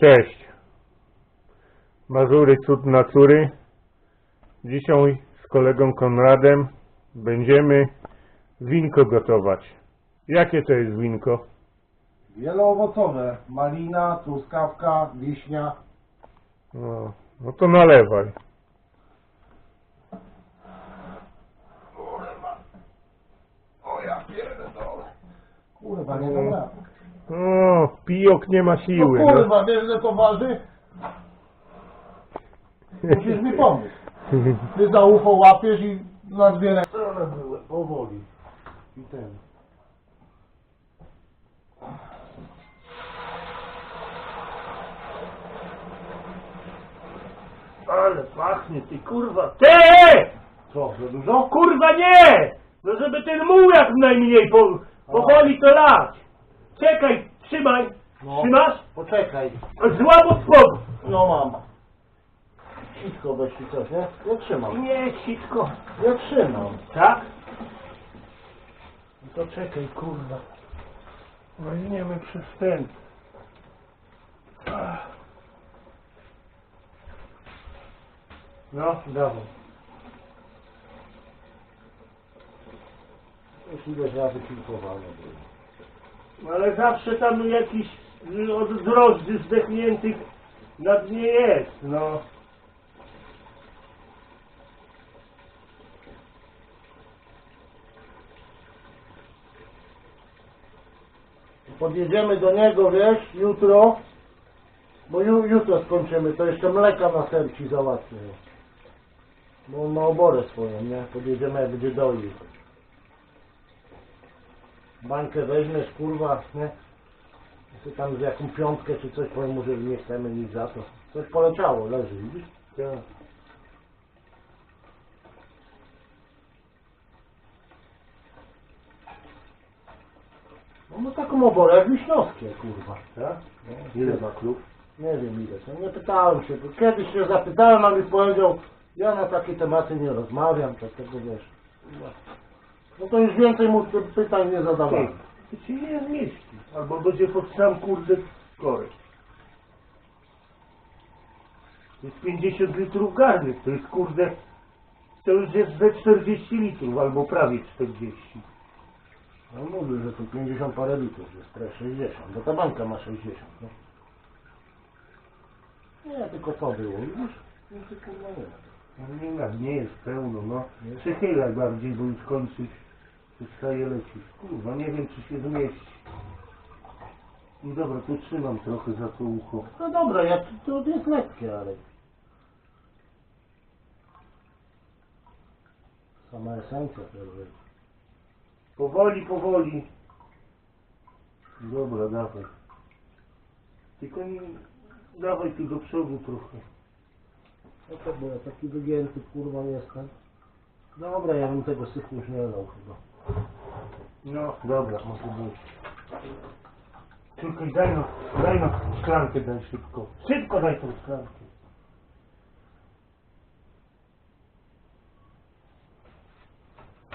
Cześć. Mazury cud natury. Dzisiaj z kolegą Konradem będziemy winko gotować. Jakie to jest winko? Wieloowocowe. Malina, truskawka, wiśnia. No, no to nalewaj. O ja pierdolę. Kurwa, nie dam rady. O, pijok nie ma No siły. No. kurwa, wiesz ile to waży? Musisz mi pomóc. Ty za UFO łapiesz i na dwie ręce. Były, powoli. I ten. Ale pachnie ty kurwa. Ty! Co, za dużo? Kurwa nie! No żeby ten muł jak najmniej po, powoli to lać. Czekaj, trzymaj. No. Trzymasz? Poczekaj. Złap od spodu. No mam. Wszystko weź ci coś, nie? Ja trzymam. Nie, sitko. Ja trzymam. Tak? No to czekaj, kurwa. Weźmiemy przez ten. No, dawaj. Już ileś razy. No Ale zawsze tam jakiś y, od drożdży zdechniętych na dnie jest, no. Podjedziemy do niego, wiesz, jutro, bo ju, jutro skończymy, to jeszcze mleka na serci załatwię. Bo on ma oborę swoją, nie? Podjedziemy jak będzie doił. Bańkę weźmiesz, kurwa, nie? Jeszcze tam z jaką piątkę czy coś, powiem mu, że nie chcemy nic za to. Coś poleciało, leży, widzisz? Tak. No, no taką oborę jak wiśniowskie, kurwa. Tak? Ile ma klub? Nie wiem ile. to Nie pytałem się. bo Kiedyś się zapytałem, a mi powiedział, ja na takie tematy nie rozmawiam, to tego wiesz. No to już więcej mu ty- pytań nie zadawałem. To się nie zmieści. Albo będzie pod sam kurde korek. To jest 50 litrów garnek, to jest kurde, to już jest ze 40 litrów, albo prawie 40. No mówił, że tu 50 parę litrów jest, prawie 60, bo ta banka ma 60, no. Nie, tylko to było, widzisz? No kurwa nie. No nie, ma, nie jest pełno, no. Przychylaj bardziej, bo już kończy, przestaje lecieć. Kurwa, nie wiem czy się zmieści. No dobra, to trzymam trochę za to ucho. No dobra, ja, to jest lekkie, ale... Sama esencja też jest. Powoli, powoli. Dobra, dawaj. Tylko nie, dawaj tu do przodu trochę. No to ja taki wygięty kurwa jestem. Dobra, ja bym tego syfu już nie dał chyba. No, dobra, może być. Tylko daj no, daj no szklankę daj szybko. Szybko daj tą szklankę.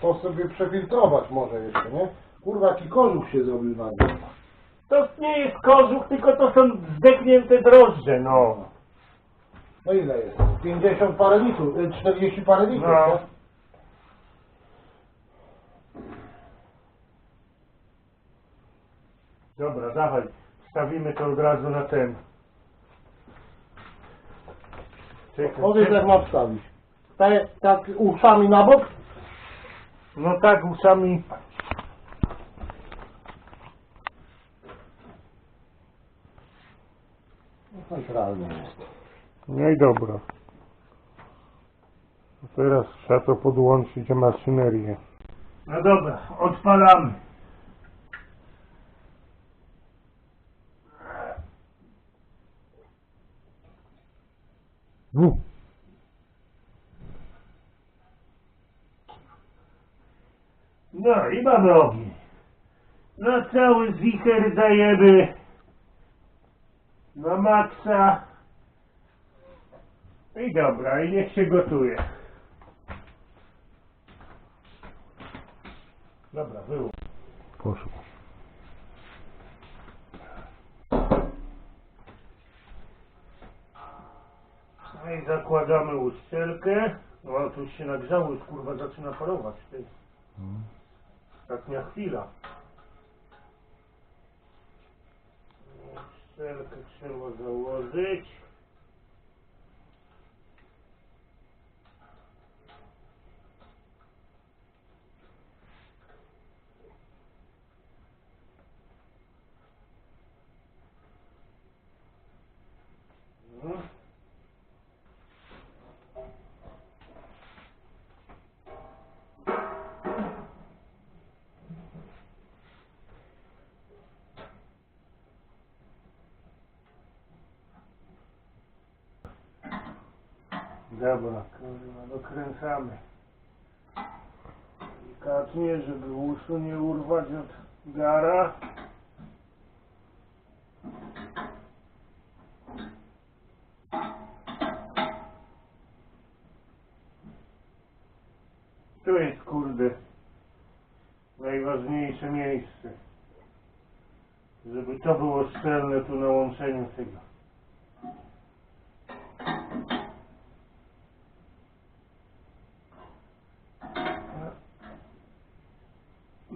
To sobie przefiltrować może jeszcze, nie? Kurwa, jaki kożuch się zrobił na nim. To nie jest kożuch, tylko to są zdechnięte drożdże, no. No ile jest? 50 parę litrów, y, 40 parę litrów, No. nie? Dobra, dawaj. Wstawimy to od razu na ten. Czekaj, Powiedz czekaj. jak mam wstawić. Tak, tak uszami na bok? No tak, uszami. No, Centralnie jest. No i dobra. Teraz trzeba to podłączyć maszynerię. No dobra, odpalamy. No i mamy ogień. Na cały zicher dajemy na maksa. I dobra, i niech się gotuje. Dobra, było. Poszło. Zakładamy uszczelkę. O, tu się nagrzało, już kurwa zaczyna parować. Ty. Ostatnia chwila. Uszczelkę trzeba założyć. Dobra, kurwa, dokręcamy. Delikatnie, żeby uszu nie urwać od gara. Tu jest, kurde, najważniejsze miejsce. Żeby to było szczelne tu na łączeniu tego.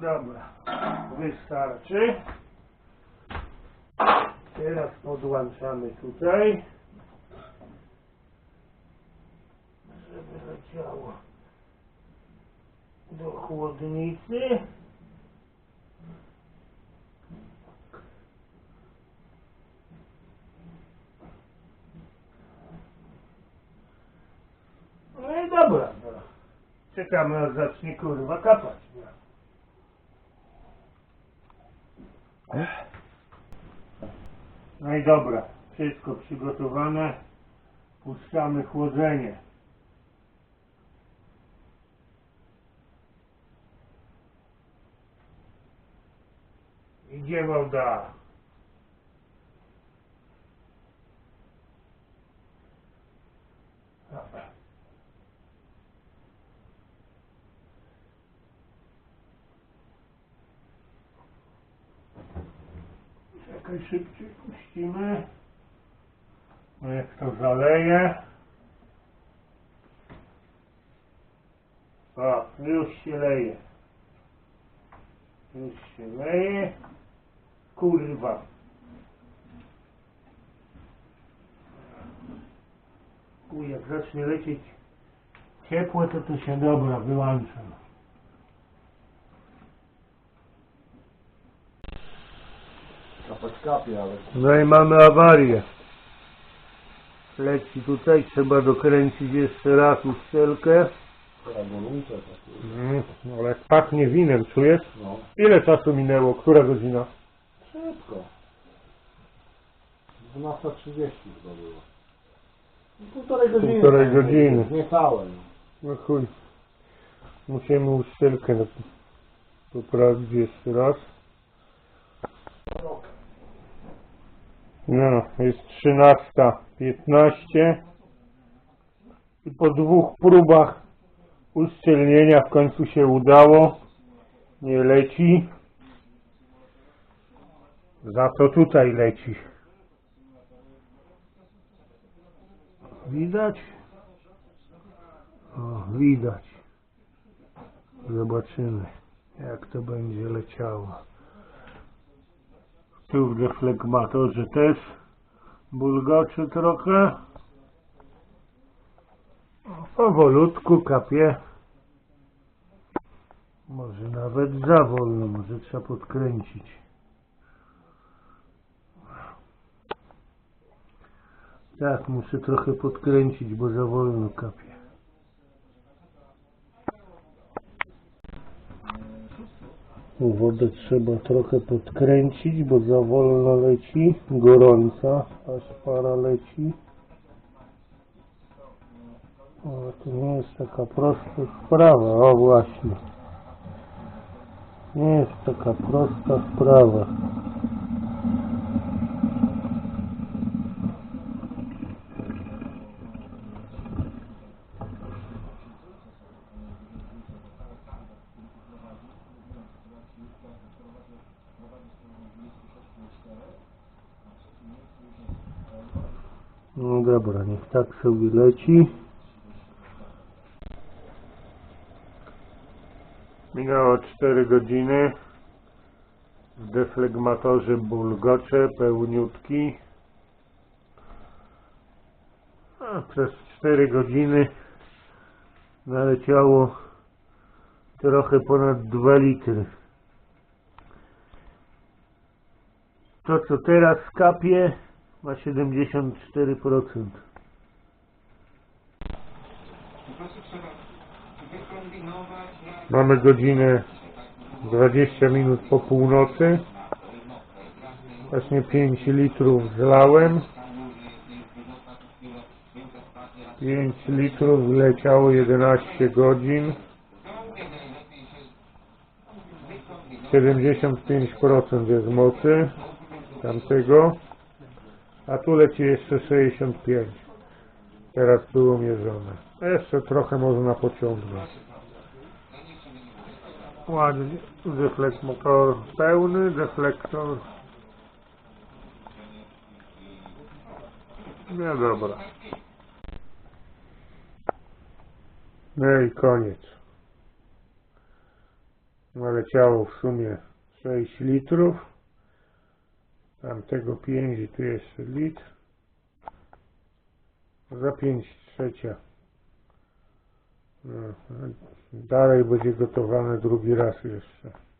Dobra, wystarczy. Teraz podłączamy tutaj, żeby leciało do chłodnicy. No i dobra, no. czekamy aż zacznie kurwa kapać. No. No i dobra, wszystko przygotowane. Puszczamy chłodzenie. Idzie woda. Dobra. Czekaj, szybciej puścimy. No jak to zaleje. O, już się leje. Już się leje. Kurwa. Uj, jak zacznie lecieć ciepłe, to to się dobra wyłącza. Kapie, ale No i mamy awarię. Leci tutaj, trzeba dokręcić jeszcze raz uszczelkę. gorące takie. Mm, ale jak pachnie winem, czujesz? No, Ile czasu minęło? Która godzina? szybko. 12.30 chyba było. No, Półtorej godziny. Półtorej tak, godziny. Niecałe. no. No chuj. Musimy uszczelkę poprawić jeszcze raz. No, jest 13.15 i po dwóch próbach uszczelnienia w końcu się udało. Nie leci. Za to tutaj leci. Widać? O, widać. Zobaczymy, jak to będzie leciało. Tu w deflegmatorze też bulgoczy trochę. Powolutku kapie. Może nawet za wolno, może trzeba podkręcić. Tak, muszę trochę podkręcić, bo za wolno kapie. Wodę trzeba trochę podkręcić, bo za wolno leci, gorąca, aż para leci. Ale to nie jest taka prosta sprawa, o właśnie. Nie jest taka prosta sprawa. No dobra, niech tak sobie leci. Minęło 4 godziny. W deflegmatorze bulgocze, pełniutki. A przez 4 godziny naleciało trochę ponad 2 litry. To co teraz kapie ma 74%. Mamy godzinę 20 minut po północy. Właśnie 5 litrów zlałem. 5 litrów leciało 11 godzin. 75% jest mocy tamtego. A tu leci jeszcze 65. Teraz było mierzone. Jeszcze trochę można pociągnąć. Ładnie. Deflektor pełny, deflektor. No dobra. No i koniec. Naleciało w sumie 6 litrów. Tamtego 5 i tu jeszcze litr. Za 5 trzecia. No, dalej będzie gotowane drugi raz jeszcze.